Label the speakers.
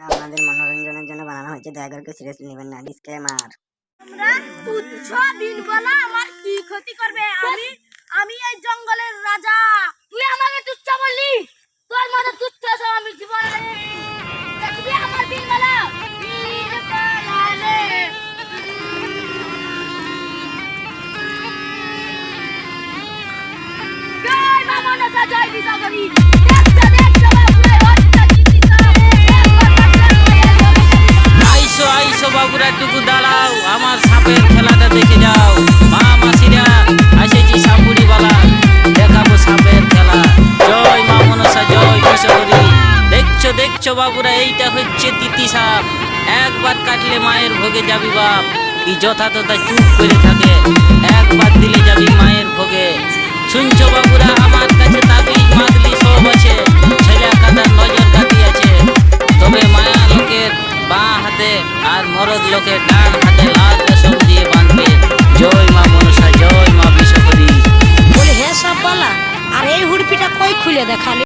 Speaker 1: এটা আপনাদের মনোরঞ্জনের জন্য বানানো হয়েছে। দয়া করে সিরিয়াসলি নেবেন না। ডিসক্লেমার
Speaker 2: আমরা তুচ্ছ দিনবেলা আমার কি ক্ষতি করবে? আমি আমি এই জঙ্গলের রাজা। তুই আমাকে তুচ্ছ বললি? তোর মতো তুচ্ছ আমি জীবনে। দেখবি আমার দিনবেলা। জয় মনসা, জয় বিশ্বকবি
Speaker 3: খেলাটা দেখে যাও। মা মাসিরা দেখাবো সাপের খেলা। জয় দেখছ দেখছ বাবুরা, এইটা হচ্ছে তিতি সাপ। একবার কাটলে মায়ের ভোগে যাবি বাপ। কি যথা তথা চুপ করে থাকে। একবার দিলে যাবি মায়ের ভোগে। শুনছো বাবুরা, আমার কাছে তাবিজ মাদলি সব আছে। ছেলে কাদার নজর কাটি আছে। তবে মায়া লোকের বাঁ হাতে আর মরদ লোকের ডান হাতে লাল
Speaker 4: আর এই হুড়পিটা কই খুলে দেখালি?